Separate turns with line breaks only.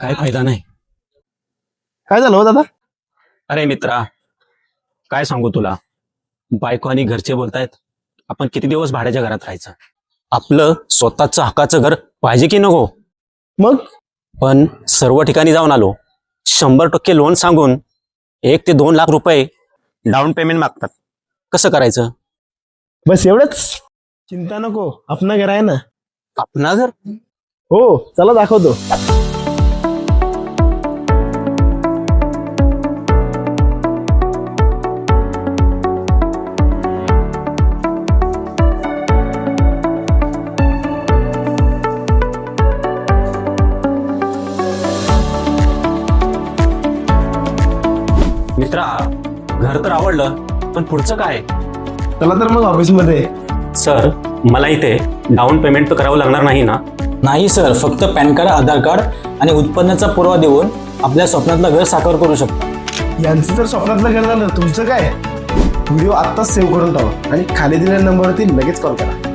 काय फायदा नाही
काय झालं हो दादा
अरे मित्रा काय सांगू तुला बायको आणि घरचे बोलतायत आपण किती दिवस भाड्याच्या घरात राहायचं? आपलं स्वतःचं हक्काचं घर पाहिजे की नको?
मग?
पण सर्व ठिकाणी जाऊन आलो. शंभर टक्के लोन सांगून एक ते दोन लाख रुपये डाऊन पेमेंट मागतात. कसं करायचं?
बस एवढंच? चिंता नको आपलं घर आहे ना?
आपणा घर?
हो चला दाखवतो.
मित्रा घर तर आवडलं पण पुढचं काय?
चला तर मग ऑफिसमध्ये.
सर मला इथे डाऊन पेमेंट तर करावं लागणार नाही ना?
नाही सर. फक्त पॅन कार्ड आधार कार्ड आणि उत्पन्नाचा पुरावा देऊन आपल्या स्वप्नातलं घर साकार करू शकता.
यांचं तर स्वप्नातलं घर झालं तुमचं काय? व्हिडिओ आत्ताच सेव्ह करून ठेवा आणि खाली दिलेल्या नंबरवरती लगेच कॉल करा.